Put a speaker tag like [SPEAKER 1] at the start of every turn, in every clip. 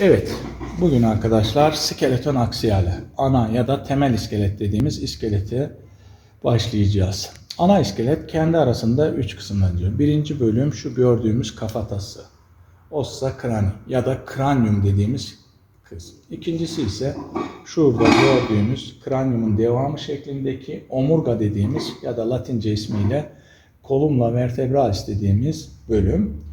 [SPEAKER 1] Evet, bugün arkadaşlar skeleton aksiyale, ana ya da temel iskelet dediğimiz iskelete başlayacağız. Ana iskelet kendi arasında üç kısımdan diyor. Birinci bölüm şu gördüğümüz kafatası, ossa crani ya da cranium dediğimiz kısım. İkincisi ise şurada gördüğümüz craniumun devamı şeklindeki omurga dediğimiz ya da latince ismiyle columna vertebralis dediğimiz bölüm.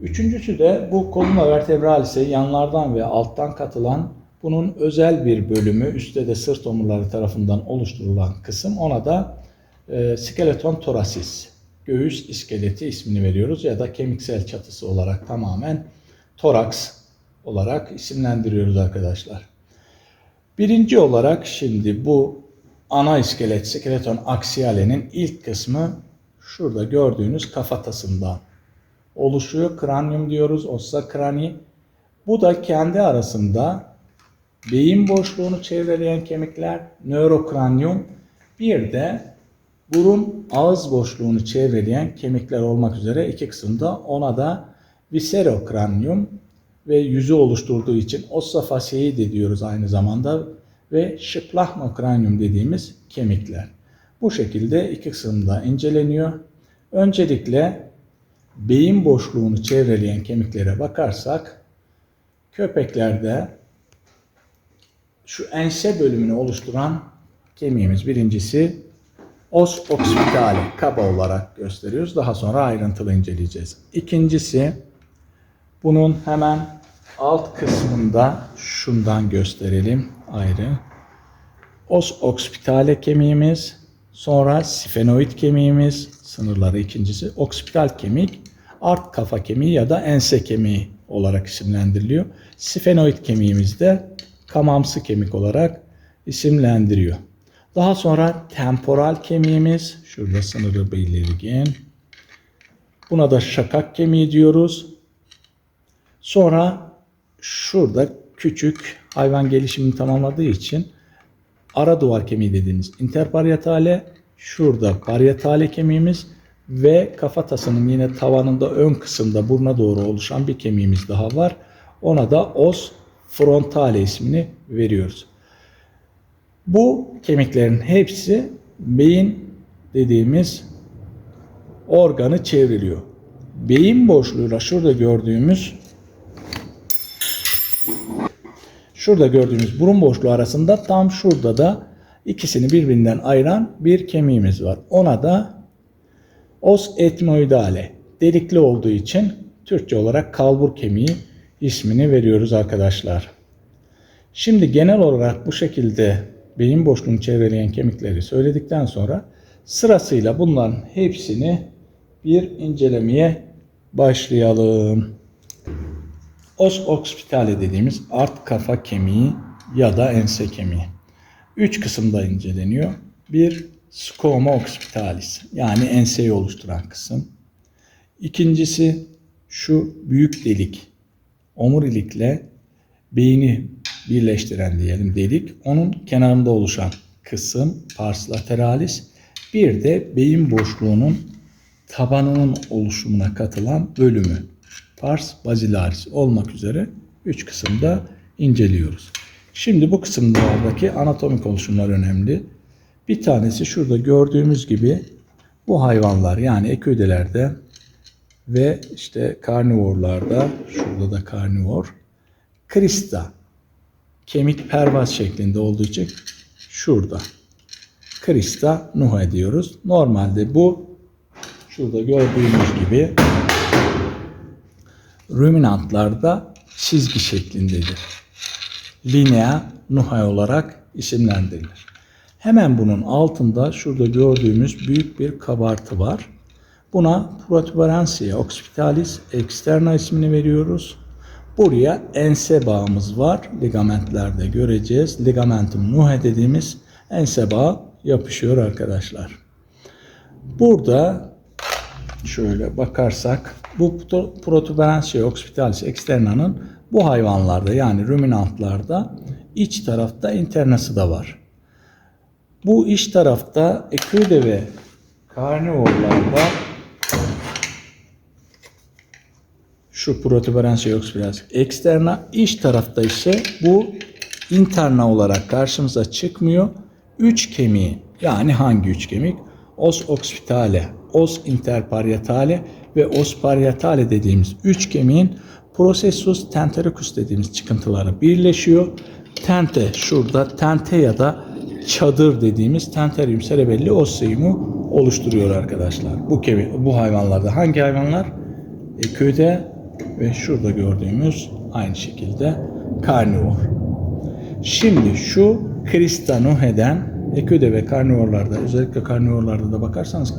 [SPEAKER 1] Üçüncüsü de bu columna vertebralis'e yanlardan ve alttan katılan bunun özel bir bölümü üstte de sırt omurları tarafından oluşturulan kısım ona da e, skeleton thoracis, göğüs iskeleti ismini veriyoruz ya da kemiksel çatısı olarak tamamen toraks olarak isimlendiriyoruz arkadaşlar. Birinci olarak şimdi bu ana iskelet, skeleton aksiyalenin ilk kısmı şurada gördüğünüz kafatasından oluşuyor. Kranium diyoruz, ossa crani. Bu da kendi arasında beyin boşluğunu çevreleyen kemikler, nörokranium, bir de burun ağız boşluğunu çevreleyen kemikler olmak üzere iki kısımda ona da viserokranium ve yüzü oluşturduğu için ossa fasciae de diyoruz aynı zamanda ve şıplahmokranium dediğimiz kemikler. Bu şekilde iki kısımda inceleniyor. Öncelikle beyin boşluğunu çevreleyen kemiklere bakarsak köpeklerde şu ense bölümünü oluşturan kemiğimiz birincisi os occipitale kaba olarak gösteriyoruz. Daha sonra ayrıntılı inceleyeceğiz. İkincisi bunun hemen alt kısmında şundan gösterelim ayrı. Os occipitale kemiğimiz, sonra sifenoid kemiğimiz, sınırları ikincisi, oksipital kemik, art kafa kemiği ya da ense kemiği olarak isimlendiriliyor. Sifenoid kemiğimiz de kamamsı kemik olarak isimlendiriyor. Daha sonra temporal kemiğimiz, şurada sınırı belirgin. Buna da şakak kemiği diyoruz. Sonra şurada küçük hayvan gelişimini tamamladığı için ara duvar kemiği dediğiniz interparietale, şurada parietale kemiğimiz ve kafatasının yine tavanında ön kısımda buruna doğru oluşan bir kemiğimiz daha var. Ona da os frontale ismini veriyoruz. Bu kemiklerin hepsi beyin dediğimiz organı çevriliyor. Beyin boşluğuyla şurada gördüğümüz şurada gördüğümüz burun boşluğu arasında tam şurada da ikisini birbirinden ayıran bir kemiğimiz var. Ona da os etmoidale delikli olduğu için Türkçe olarak kalbur kemiği ismini veriyoruz arkadaşlar. Şimdi genel olarak bu şekilde beyin boşluğunu çevreleyen kemikleri söyledikten sonra sırasıyla bunların hepsini bir incelemeye başlayalım. Os occipitale dediğimiz art kafa kemiği ya da ense kemiği. Üç kısımda inceleniyor. Bir Scoma occipitalis yani enseyi oluşturan kısım. İkincisi şu büyük delik. Omurilikle beyni birleştiren diyelim delik. Onun kenarında oluşan kısım pars lateralis. Bir de beyin boşluğunun tabanının oluşumuna katılan bölümü pars basilaris olmak üzere üç kısımda inceliyoruz. Şimdi bu kısımlardaki anatomik oluşumlar önemli. Bir tanesi şurada gördüğümüz gibi bu hayvanlar yani eküdelerde ve işte karnivorlarda şurada da karnivor krista kemik pervaz şeklinde olduğu için şurada krista nuha diyoruz. Normalde bu şurada gördüğümüz gibi ruminantlarda çizgi şeklindedir. Linea nuha olarak isimlendirilir. Hemen bunun altında şurada gördüğümüz büyük bir kabartı var. Buna protuberantia occipitalis externa ismini veriyoruz. Buraya ense bağımız var. Ligamentlerde göreceğiz. Ligamentum nuhe dediğimiz ense bağı yapışıyor arkadaşlar. Burada şöyle bakarsak bu protuberantia occipitalis externa'nın bu hayvanlarda yani ruminantlarda iç tarafta internası da var. Bu iç tarafta eküde ve karnivorlarda Şu protuberans yok biraz eksterna. İç tarafta ise bu interna olarak karşımıza çıkmıyor. Üç kemiği yani hangi üç kemik? Os occipitale, os interparietale ve os parietale dediğimiz üç kemiğin processus tentericus dediğimiz çıkıntıları birleşiyor. Tente şurada tente ya da çadır dediğimiz tenterium cerebelli osseumu oluşturuyor arkadaşlar. Bu kemik, bu hayvanlarda hangi hayvanlar? Eküde ve şurada gördüğümüz aynı şekilde karnivor. Şimdi şu kristanoheden eküde ve karnivorlarda özellikle karnivorlarda da bakarsanız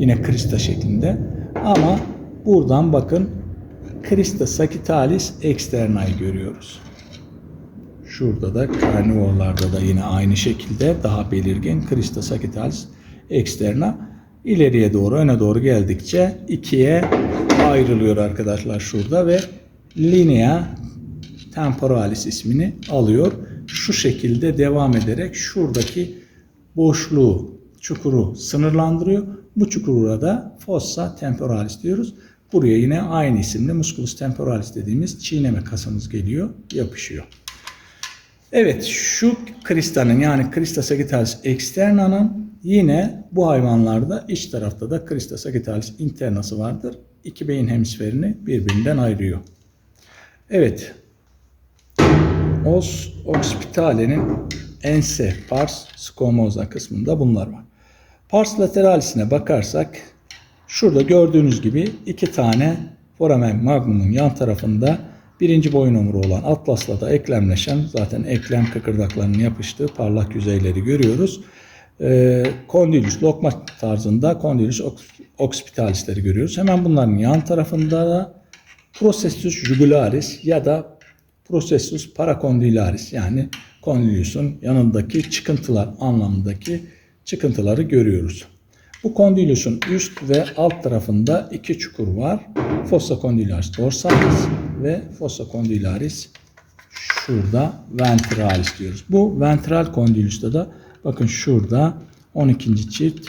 [SPEAKER 1] yine krista şeklinde ama buradan bakın krista sagittalis externa'yı görüyoruz. Şurada da karnivorlarda da yine aynı şekilde daha belirgin krista sagittalis externa ileriye doğru öne doğru geldikçe ikiye ayrılıyor arkadaşlar şurada ve linea temporalis ismini alıyor. Şu şekilde devam ederek şuradaki boşluğu, çukuru sınırlandırıyor. Bu çukura da fossa temporalis diyoruz. Buraya yine aynı isimle musculus temporalis dediğimiz çiğneme kasımız geliyor, yapışıyor. Evet şu kristanın yani Krista sagittalis externa'nın yine bu hayvanlarda iç tarafta da Krista sagittalis internası vardır. İki beyin hemisferini birbirinden ayırıyor. Evet. Os occipitale'nin ense, pars, squamosa kısmında bunlar var. Pars lateralisine bakarsak şurada gördüğünüz gibi iki tane foramen magnumun yan tarafında birinci boyun omuru olan atlasla da eklemleşen zaten eklem kıkırdaklarının yapıştığı parlak yüzeyleri görüyoruz. Ee, Condylus lokma tarzında Condylus occipitalisleri görüyoruz. Hemen bunların yan tarafında da Processus jugularis ya da Processus paracondylaris yani Condylus'un yanındaki çıkıntılar anlamındaki çıkıntıları görüyoruz. Bu kondylusun üst ve alt tarafında iki çukur var. Fossa condylaris dorsalis ve fossa condylaris şurada ventralis diyoruz. Bu ventral kondilüste da bakın şurada 12. çift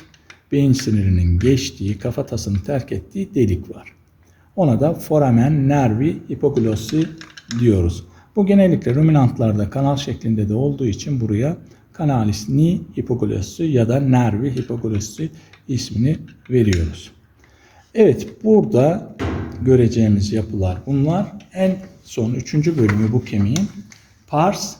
[SPEAKER 1] beyin sinirinin geçtiği, kafatasını terk ettiği delik var. Ona da foramen nervi hipoglossi diyoruz. Bu genellikle ruminantlarda kanal şeklinde de olduğu için buraya kanalis ni hipoglossi ya da nervi hipoglossi ismini veriyoruz. Evet burada göreceğimiz yapılar bunlar. En son üçüncü bölümü bu kemiğin pars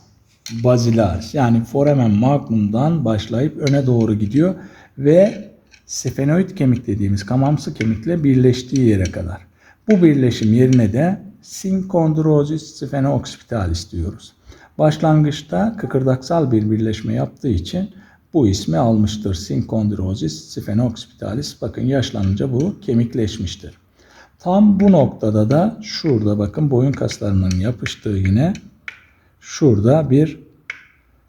[SPEAKER 1] basilaris yani foramen magnum'dan başlayıp öne doğru gidiyor ve sphenoid kemik dediğimiz kamamsı kemikle birleştiği yere kadar. Bu birleşim yerine de synkondrosis spheno-occipitalis diyoruz. Başlangıçta kıkırdaksal bir birleşme yaptığı için bu ismi almıştır. Synkondrosis spheno-occipitalis. Bakın yaşlanınca bu kemikleşmiştir. Tam bu noktada da şurada bakın boyun kaslarının yapıştığı yine şurada bir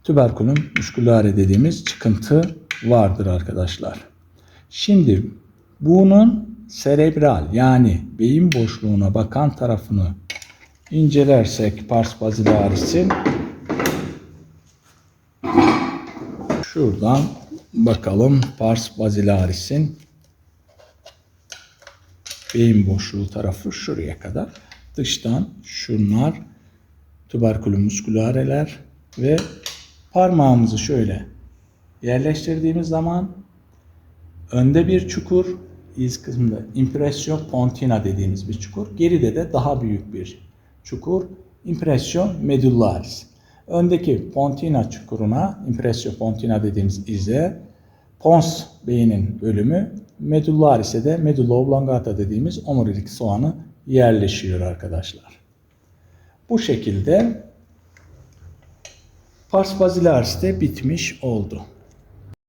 [SPEAKER 1] tüberkulum musculare dediğimiz çıkıntı vardır arkadaşlar. Şimdi bunun serebral yani beyin boşluğuna bakan tarafını incelersek pars basilaris'in şuradan bakalım pars basilaris'in beyin boşluğu tarafı şuraya kadar. Dıştan şunlar tüberkulum muskulareler ve parmağımızı şöyle yerleştirdiğimiz zaman önde bir çukur, iz kısmında impression pontina dediğimiz bir çukur. Geride de daha büyük bir çukur impression medullaris. Öndeki pontina çukuruna impression pontina dediğimiz ize pons beynin bölümü medullaris'e de medulla oblongata dediğimiz omurilik soğanı yerleşiyor arkadaşlar. Bu şekilde pars basilaris de bitmiş oldu.